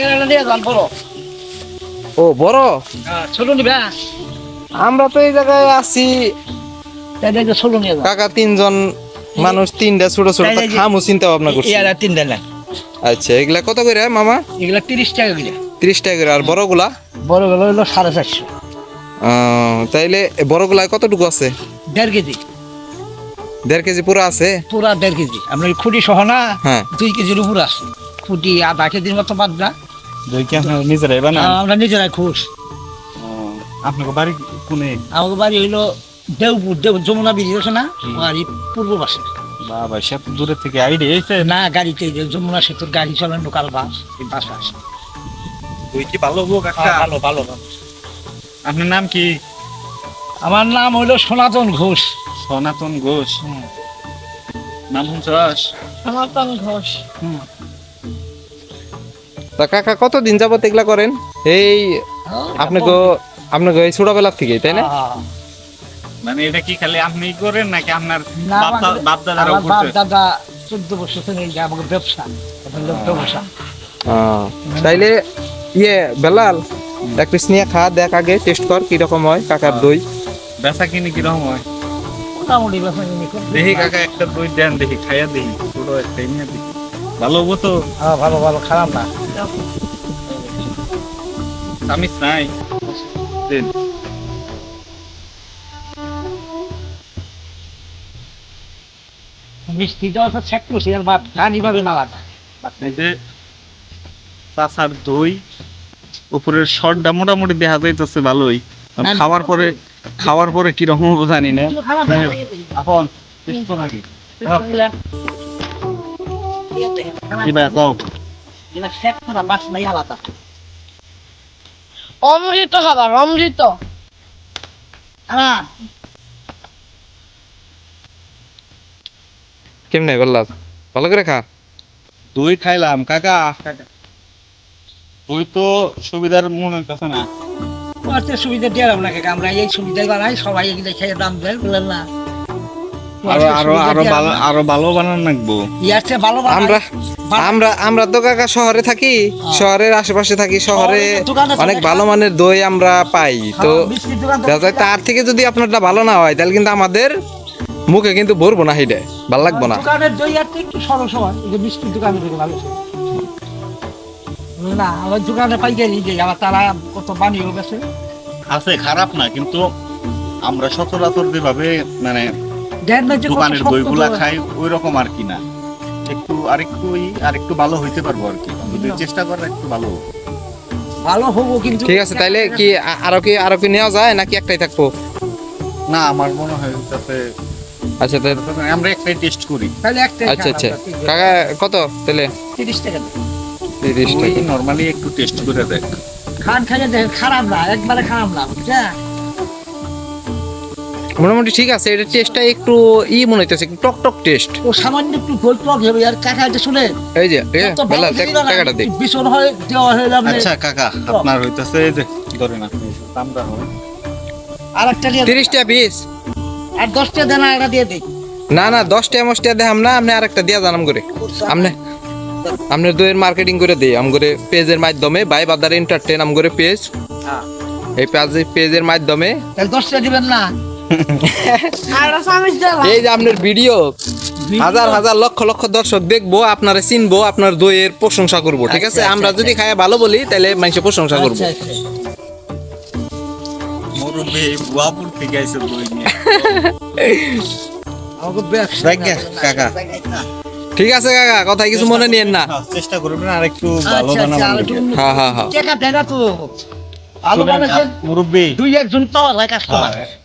এটা নিয়ে যান ও বড়? ছোট নিবে আমরা তো এই জায়গায় আছি। ছোট নিয়ে যান কাকা তিনজন মানুষ তিনটা ছোট ছোট খামু চিন্তা ভাবনা করছি। ইয়ারা তিন দেন আচ্ছা এগুলা কত করে মামা? এগুলা তিরিশ টাকা করে ত্রিশ টাকা করে আর বড়গুলা? বড়গুলো হলো সাড়ে চারশো তাইলে বড়গুলায় কতটুকু আছে? দেড় কেজি দেড় কেজি পুরো আছে? পুরা দেড় কেজি। আপনার খুঁটি সহ না? হ্যাঁ। দুই কেজির উপর আছে। খুঁটি আধা কেজির মতো বাদ না। দই কি আপনার নিজেরাই বানান। আমরা নিজেরাই খুশ। আপনাকে বাড়ি কোনে? আমাদের বাড়ি হইল দেওপুর দেব যমুনা ব্রিজ আছে না? বাড়ি পূর্ব পাশে। বাবা সে তো দূরের থেকে আইডিয়া এসে না গাড়িতে যমুনা সেতুর গাড়ি চলে লোকাল বাস এই বাস আসে কি ভালো হোক একটা? ভালো ভালো আপনার নাম কি? আমার নাম হইল সনাতন ঘোষ। সনাতন ঘোষ। নাম শুনছস সনাতন ঘোষ। তা কাকা কতদিন যাবত এগুলা করেন? এই আপনাকে আপনাকে এই ছোটবেলার থেকেই তাই না? মানে এটা কি খালি আপনি করেন নাকি আপনার বাপ দাদারাও করছে? দাদা চোদ্দ বছর থেকে এই আমাকে ব্যবসা ব্যবসা। তাইলে ইয়ে বেলাল এক পিস নিয়ে খা দেখ আগে টেস্ট কর কীরকম হয় কাকার দই। বেচা কিনি কীরকম হয়? মোটামুটি খুব দেখি কাকা একটা দই দেন দেখি খাইয়া দেখি ছোট একটা নিয়ে দেখি ভালো হব তো? হ্যাঁ, ভালো ভালো খারাপ না। আমি নাই দেন। মিষ্টি দেওয়া তো চেক করছি আর বাপ না যে চাচার দই উপরের শর্টটা মোটামুটি দেখা যাইতেছে ভালোই। খাওয়ার পরে খাওয়ার পরে কি রকম হবে জানি না। এখন অমৃত খাবার অমৃত কেমনে বেলাল ভালো করে খা দই খাইলাম কাকা দই তো সুবিধার মনে হইতেছে না সুবিধা দিয়ে আপনাকে আমরা এই সুবিধা বানাই সবাই এগুলো খেয়ে দাম দেয় বলেন না আরও আরও আরও ভালো আরও ভালো বানান লাগবো। ইয়ার চেয়ে ভালো আমরা আমরা আমরা তো কাকা শহরে থাকি। শহরের আশেপাশে থাকি। শহরে অনেক ভালো মানের দই আমরা পাই। তো হ্যাঁ, তো- তার থেকে যদি আপনারটা ভালো না হয় তাহলে কিন্তু আমাদের মুখে কিন্তু ভরবো না হিডে। ভালো লাগবো না। দোকানের দই আর তো একটু সরল যে মিষ্টির দোকানে থেকে ভালো না আমার দোকানে পাইকারি যে আবার তারা কত বানিয়ে গেছে আছে খারাপ না কিন্তু আমরা সচরাচর যেভাবে মানে দোকানের দইগুলা খাই ওই রকম আর কি না। একটু আরেকটু আরেকটু ভালো হইতে পারব আর কি। যদি চেষ্টা করে একটু ভালো ভালো হব কিন্তু ঠিক আছে তাইলে কি আরও কি আরও কি নেওয়া যায় নাকি একটাই থাকব? না আমার মনে হয় তাতে আচ্ছা তাহলে আমরা একটাই টেস্ট করি। তাহলে একটা আচ্ছা আচ্ছা। কাকা কত তাহলে তিরিশ টাকা দেন। তিরিশ টাকা। নরমালি একটু টেস্ট করে দেখ। খান খাইয়ে দেখেন খারাপ না একবারে খারাপ না বুঝছেন? মোটামুটি ঠিক আছে এটা টেস্টটা একটু ই মনে হইতেছে টক টক টেস্ট ও সামান্য একটু গোল টক হবে আর কাকা এটা শুনে এই যে এ, বেলা না, টাকাটা দে। ভীষণ হয় দেওয়া হয়ে যাবে। আচ্ছা কাকা আপনার হইতেছে এই যে ধরেন আপনি দামটা হয়। আর একটা দিয়ে তিরিশ টাকা পিস আর দশটা দেন আর একটা দিয়ে দিই না না দশটা মশটা দেখাম না আপনি আরেকটা দিয়া জানাম করে। আপনি আপনার দইয়ের মার্কেটিং করে দিই আম করে পেজের মাধ্যমে বাই বাদার এন্টারটেন আম করে পেজ হ্যাঁ। এই পেজের মাধ্যমে তাহলে দশটা দিবেন না? এই যে আপনার ভিডিও হাজার হাজার লক্ষ লক্ষ দর্শক দেখব আপনারা চিনবো আপনার দইয়ের প্রশংসা করব ঠিক আছে? আচ্ছা, আমরা আচ্ছা, যদি খায় ভালো বলি তাহলে মানুষের প্রশংসা করব। আচ্ছা, আচ্ছা। ঠিক আছে কাকা কথা কিছু মনে নিয়েন না। হ্যাঁ, চেষ্টা করবেন আর একটু ভালো আচ্ছা আচ্ছা একটু হ্যাঁ হ্যাঁ হ্যাঁ মুরব্বী। দুই একজন তো লাগে কাস্টমার।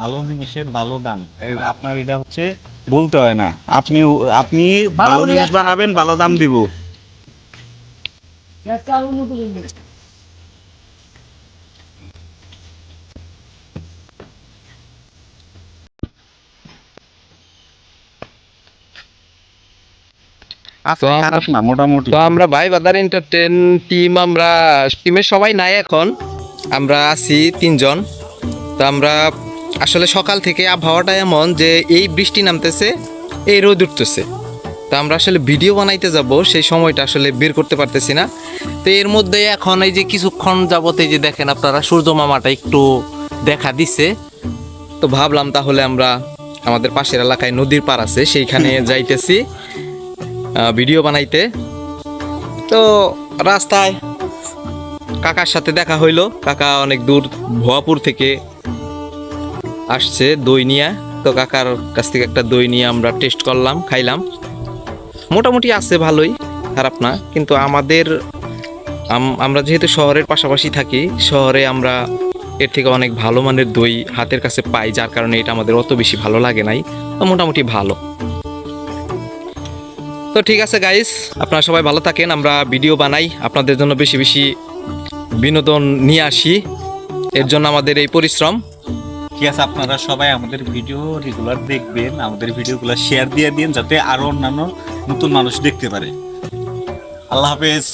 ভালো জিনিসের ভালো দাম। আপনার এটা হচ্ছে বলতে হয় না। আপনি আপনি ভালো জিনিস বানাবেন ভালো দাম দিব। মোটামুটি। তো আমরা ভাই বাদার এন্টারটেন টিম আমরা টিমের সবাই নাই এখন। আমরা আছি তিনজন। তো আমরা আসলে সকাল থেকে আবহাওয়াটা এমন যে এই বৃষ্টি নামতেছে এই রোদ উঠতেছে। তো আমরা আসলে ভিডিও বানাইতে যাব সেই সময়টা আসলে বের করতে পারতেছি না। তো এর মধ্যে এখন এই যে কিছুক্ষণ যাবত এই যে দেখেন আপনারা সূর্য মামাটা একটু দেখা দিছে। তো ভাবলাম তাহলে আমরা আমাদের পাশের এলাকায় নদীর পার আছে সেইখানে যাইতেছি ভিডিও বানাইতে। তো রাস্তায় কাকার সাথে দেখা হইল। কাকা অনেক দূর ভুয়াপুর থেকে আসছে, দই নিয়ে। তো কাকার কাছ থেকে একটা দই নিয়ে আমরা টেস্ট করলাম, খাইলাম। মোটামুটি আছে ভালোই, খারাপ না। কিন্তু আমাদের, আম- আমরা যেহেতু শহরের পাশাপাশি থাকি, শহরে আমরা এর থেকে অনেক ভালো মানের দই হাতের কাছে পাই, যার কারণে এটা আমাদের অত বেশি ভালো লাগে নাই। তো মোটামুটি ভালো। তো ঠিক আছে গাইস আপনারা সবাই ভালো থাকেন, আমরা ভিডিও বানাই। আপনাদের জন্য বেশি বেশি বিনোদন নিয়ে আসি। এর জন্য আমাদের এই পরিশ্রম। ঠিক আছে, আপনারা সবাই আমাদের ভিডিও রেগুলার দেখবেন, আমাদের ভিডিওগুলো শেয়ার দিয়ে দিন যাতে আরও অন্যান্য নতুন মানুষ দেখতে পারে। আল্লাহ হাফেজ।